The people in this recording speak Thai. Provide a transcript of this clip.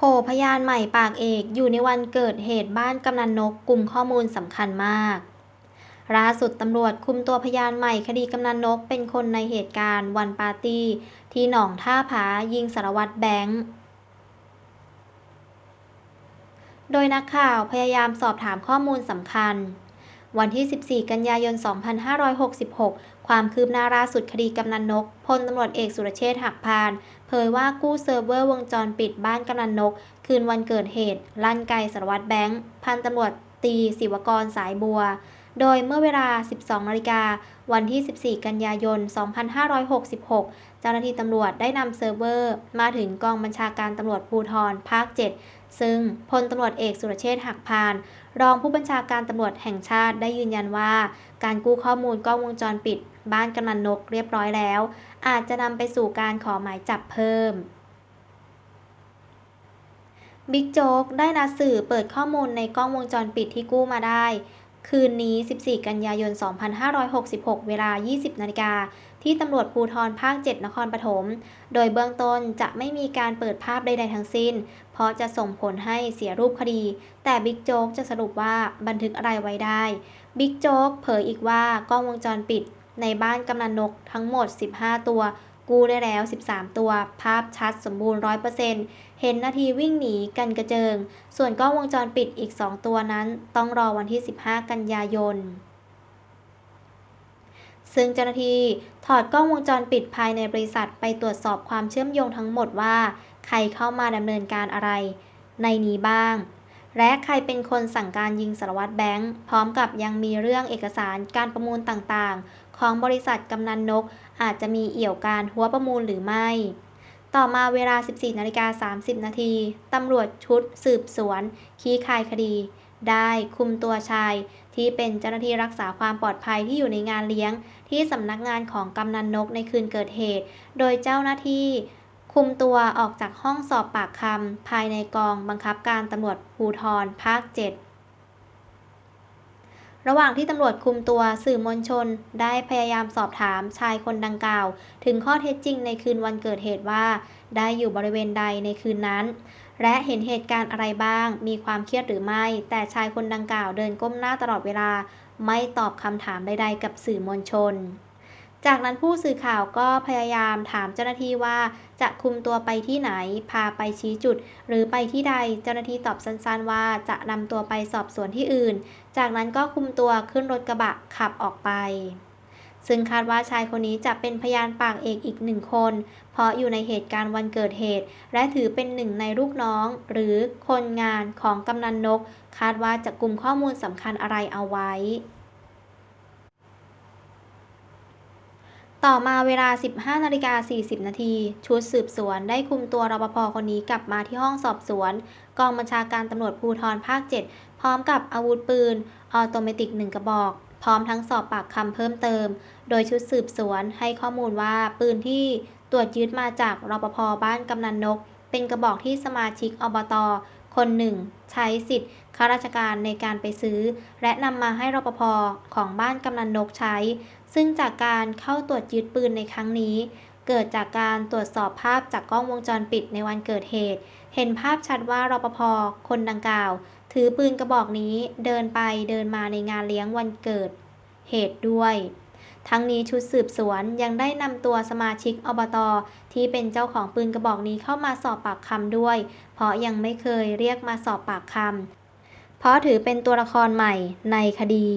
โผพยานใหม่ปากเอกอยู่ในวันเกิดเหตุบ้านกำนันนกกลุ่มข้อมูลสำคัญมากล่าสุดตำรวจคุมตัวพยานใหม่คดีกำนันนกเป็นคนในเหตุการณ์วันปาร์ตี้ ที่หนองท่าผายิงสารวัตรแบงค์โดยนักข่าวพยายามสอบถามข้อมูลสำคัญ วันที่ 14 กันยายน 2566 ความคืบหน้าล่าสุดคดีกำนันนก พลตำรวจเอกสุรเชษฐ์หักพาน เผยว่ากู้เซิร์ฟเวอร์วงจรปิดบ้านกำนันนก คืนวันเกิดเหตุ ลั่นไกสารวัตรแบงค์ พันตำรวจตีศิวกรสายบัว โดยเมื่อเวลา 12นาฬิกาวันที่ 14 กันยายน 2566 เจ้าหน้าที่ตำรวจได้นำเซิร์ฟเวอร์มาถึงกองบัญชาการตำรวจภูธรภาค 7 ซึ่งพลตำรวจเอกสุรเชษฐ์หักพาน รองผู้บัญชาการตำรวจแห่งชาติได้ยืนยันว่า การกู้ข้อมูลกล้องวงจรปิด บ้านกำนันนกเรียบร้อยแล้ว อาจจะนำไปสู่การขอหมายจับเพิ่มบิ๊กโจ๊กได้นัดสื่อเปิดข้อมูลในกล้องวงจรปิดที่กู้มาได้ คืนนี้ 14 กันยายน 2566 เวลา 20 นาฬิกา ที่ตำรวจภูธรภาค 7 นครปฐม โดยเบื้องต้นจะไม่มีการเปิดภาพใด ๆ ทั้งสิ้น เพราะจะส่งผลให้เสียรูปคดี แต่บิ๊กโจ๊กจะสรุปว่าบันทึกอะไรไว้ได้ บิ๊กโจ๊กเผยอีกว่ากล้องวงจรปิดในบ้านกำนันนกทั้งหมด 15 ตัว กู้ได้แล้ว 13 ตัว ภาพชัดสมบูรณ์ 100%เห็นนาทีวิ่งหนีกันกระเจิง ส่วนกล้องวงจรปิดอีก 2 ตัวนั้น ต้องรอวันที่ 15 กันยายน ซึ่งเจ้าหน้าที่ถอดกล้องวงจรปิดภายในบริษัทไปตรวจสอบความเชื่อมโยงทั้งหมดว่า ใครเข้ามาดำเนินการอะไร ในนี้บ้าง และใครเป็นคนสั่งการยิงสารวัตรแบงค์พร้อมกับยังมีเรื่องเอกสารการประมูลต่างๆ ของบริษัทกำนันนก อาจจะมีเอี่ยวการหัวประมูลหรือไม่ ต่อมาเวลา 14นาฬิกา30 นาทีตำรวจชุดสืบสวน คี้คายคดี ได้คุมตัวชายที่เป็นเจ้าหน้าที่รักษาความปลอดภัยที่อยู่ในงานเลี้ยง ที่สำนักงานของกำนันนกในคืนเกิดเหตุ โดยเจ้าหน้าที่ คุมตัวออกจากห้องสอบปากคำภายในกองบังคับการตำรวจภูธรภาค 7 ระหว่างที่ตำรวจคุมตัวสื่อมวลชนได้พยายามสอบถามชายคนดังกล่าว ถึงข้อเท็จจริงในคืนวันเกิดเหตุว่า ได้อยู่บริเวณใดในคืนนั้น และเห็นเหตุการณ์อะไรบ้าง มีความเครียดหรือไม่ แต่ชายคนดังกล่าวเดินก้มหน้าตลอดเวลา ไม่ตอบคำถามใดๆ กับสื่อมวลชน จากนั้นผู้สื่อข่าวก็พยายามถามเจ้าหน้าที่ว่าจะคุมตัวไปที่ไหน พาไปชี้จุด หรือไปที่ใด เจ้าหน้าที่ตอบสั้นๆว่าจะนำตัวไปสอบสวนที่อื่น จากนั้นก็คุมตัวขึ้นรถกระบะขับออกไป ซึ่งคาดว่าชายคนนี้จะเป็นพยานปากเอกอีกหนึ่งคน เพราะอยู่ในเหตุการณ์วันเกิดเหตุ และถือเป็นหนึ่งในลูกน้อง หรือคนงานของกำนันนก คาดว่าจะกลุ่มข้อมูลสำคัญอะไรเอาไว้ ต่อมาเวลา 15นาฬิกา40 นาที ชุดสืบสวนได้คุมตัวรปภคนนี้กลับมาที่ห้องสอบสวน กองบัญชาการตำรวจภูธรภาค 7 พร้อมกับอาวุธปืน ออโตเมติกหนึ่งกระบอก พร้อมทั้งสอบปากคำเพิ่มเติม โดยชุดสืบสวนให้ข้อมูลว่าปืนที่ตรวจยึดมาจากรปภบ้านกำนันนก เป็นกระบอกที่สมาชิกอบต คนหนึ่งใช้สิทธิ์ข้าราชการในการไปซื้อ และนำมาให้รปภของบ้านกำนันนกใช้ ซึ่งจากการเข้าตรวจยึดปืนในครั้งนี้ เกิดจากการตรวจสอบภาพจากกล้องวงจรปิดในวันเกิดเหตุ เห็นภาพชัดว่ารปภคนดังกล่าว ถือปืนกระบอกนี้เดินไปเดินมาในงานเลี้ยงวันเกิดเหตุด้วย ทั้งนี้ชุดสืบสวนยังได้นำตัวสมาชิกอบตที่เป็นเจ้าของปืนกระบอกนี้เข้ามาสอบปากคำด้วย เพราะยังไม่เคยเรียกมาสอบปากคำเพราะถือเป็นตัวละครใหม่ในคดี